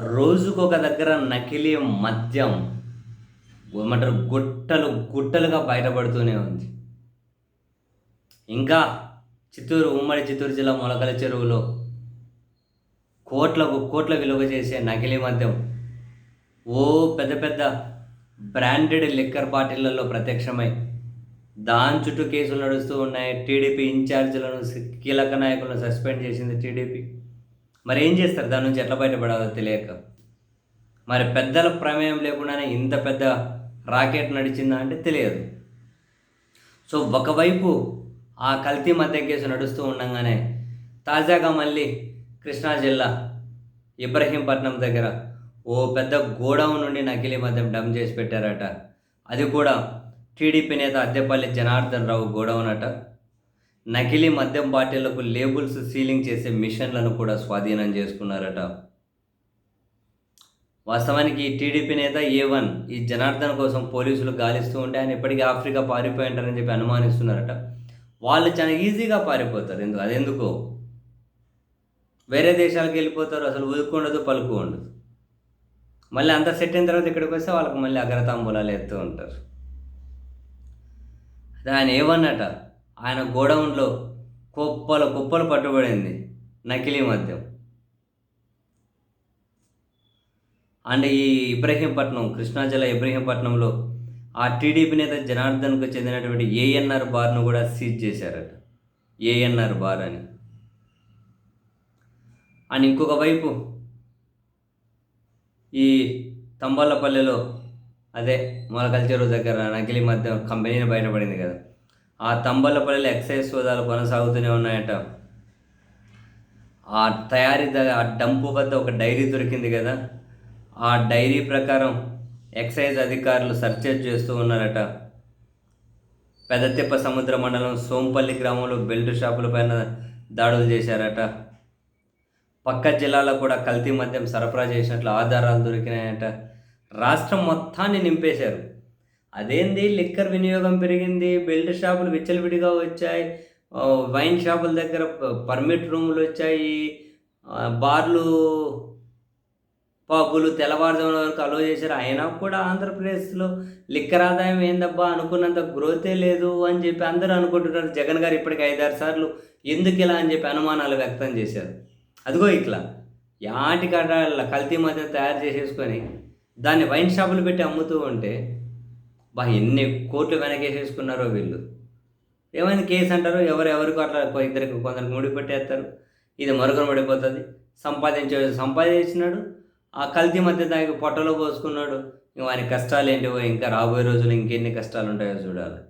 రోజుకొక దగ్గర నకిలీ మద్యం ఏమంటారు? గుట్టలు గుట్టలుగా బయటపడుతూనే ఉంది. ఇంకా చిత్తూరు ఉమ్మడి చిత్తూరు జిల్లా మొలకల చెరువులో కోట్లకు కోట్ల విలువ చేసే నకిలీ మద్యం. ఓ పెద్ద పెద్ద బ్రాండెడ్ లిక్కర్ బాటిళ్ళలో ప్రత్యక్షమై దాని చుట్టూ కేసులు నడుస్తూ ఉన్నాయి. టీడీపీ ఇన్ఛార్జీలను కీలక నాయకులను సస్పెండ్ చేసింది టీడీపీ. మరి ఏం చేస్తారు? దాని నుంచి ఎట్లా బయటపడాలో తెలియక. మరి పెద్దల ప్రమేయం లేకుండానే ఇంత పెద్ద రాకెట్ నడిచిందా అంటే తెలియదు. సో ఒకవైపు ఆ కల్తీ మధ్య కేసు నడుస్తూ ఉండగానే తాజాగా మళ్ళీ కృష్ణా జిల్లా ఇబ్రహీంపట్నం దగ్గర ఓ పెద్ద గోడౌన్ నుండి నకిలీ మద్యం డంప్ చేసి పెట్టారట. అది కూడా టీడీపీ నేత అద్దెపల్లి జనార్దన్ రావు గోడౌన్ అట. నకిలీ మద్యం బాటిళ్ళకు లేబుల్స్ సీలింగ్ చేసే మిషన్లను కూడా స్వాధీనం చేసుకున్నారట. వాస్తవానికి ఈ టీడీపీ నేత ఏ వన్ ఈ జనార్దన్ కోసం పోలీసులు గాలిస్తూ ఉంటే ఆయన ఇప్పటికీ ఆఫ్రికా పారిపోయి ఉంటారని చెప్పి అనుమానిస్తున్నారట. వాళ్ళు చాలా ఈజీగా పారిపోతారు. ఎందుకు అదెందుకు? వేరే దేశాలకు వెళ్ళిపోతారు. అసలు ఉదుకుండదు పలుకు ఉండదు. మళ్ళీ అంత సెట్ అయిన తర్వాత ఇక్కడికి వస్తే వాళ్ళకి మళ్ళీ అగ్రతాంబూలాలు ఎత్తూ ఉంటారు. అది ఆయన ఏమన్నట ఆయన గోడౌన్లో కుప్పలు కుప్పలు పట్టుబడింది నకిలీ మద్యం. అండ్ ఈ ఇబ్రహీంపట్నం కృష్ణా జిల్లా ఇబ్రహీంపట్నంలో ఆ టీడీపీ నేత జనార్దన్కు చెందినటువంటి ఏఎన్ఆర్ బార్ను కూడా సీజ్ చేశారట. ఏఎన్ఆర్ బార్ అని. అండ్ ఇంకొక వైపు ఈ తంబాలపల్లెలో అదే మొలకల చెరువు దగ్గర నకిలీ మద్యం కంపెనీని బయటపడింది కదా. ఆ తంబాలపల్లెలో ఎక్సైజ్ సోదాలు కొనసాగుతూనే ఉన్నాయట. ఆ తయారీ ద- ఆ డంపు వద్ద ఒక డైరీ దొరికింది కదా. ఆ డైరీ ప్రకారం ఎక్సైజ్ అధికారులు సర్చ్ చేస్తూ ఉన్నారట. పెదతిప్ప సముద్ర మండలం సోంపల్లి గ్రామంలో బెల్ట్ షాపుల పైన దాడులు చేశారట. పక్క జిల్లాలో కూడా కల్తీ మద్యం సరఫరా చేసినట్లు ఆధారాలు దొరికినాయట. రాష్ట్రం మొత్తాన్ని నింపేశారు. అదేంది? లిక్కర్ వినియోగం పెరిగింది. బెల్ట్ షాపులు విచ్చలవిడిగా వచ్చాయి. వైన్ షాపుల దగ్గర పర్మిట్ రూములు వచ్చాయి. బార్లు పబ్బులు తెల్లవారుజామున వరకు అలో చేశారు. అయినా కూడా ఆంధ్రప్రదేశ్లో లిక్కర్ ఆదాయం ఏందబ్బా? అనుకున్నంత గ్రోతే లేదు అని చెప్పి అందరూ అనుకుంటున్నారు. జగన్ గారు ఇప్పటికి ఐదారు సార్లు ఎందుకు ఇలా అని చెప్పి అనుమానాలు వ్యక్తం చేశారు. అదిగో ఇట్లా. యాటికాడ కల్తీ మధ్య తయారు చేసేసుకొని దాన్ని వైన్ షాపులు పెట్టి అమ్ముతూ ఉంటే బా ఎన్ని కోట్లు వెనకేసేసుకున్నారో వీళ్ళు. ఏమైనా కేసు అంటారు? ఎవరు ఎవరికి అట్లా కొ- ఇద్దరికి కొందరికి ముడి పెట్టేస్తారు. ఇది మరొకరు పడిపోతుంది సంపాదించే సంపాదించినాడు. ఆ కల్తీ మధ్య దానికి పొట్టలో పోసుకున్నాడు. ఇంక వాని కష్టాలు ఏంటివో ఇంకా రాబోయే రోజులు ఇంకెన్ని కష్టాలు ఉంటాయో చూడాలి.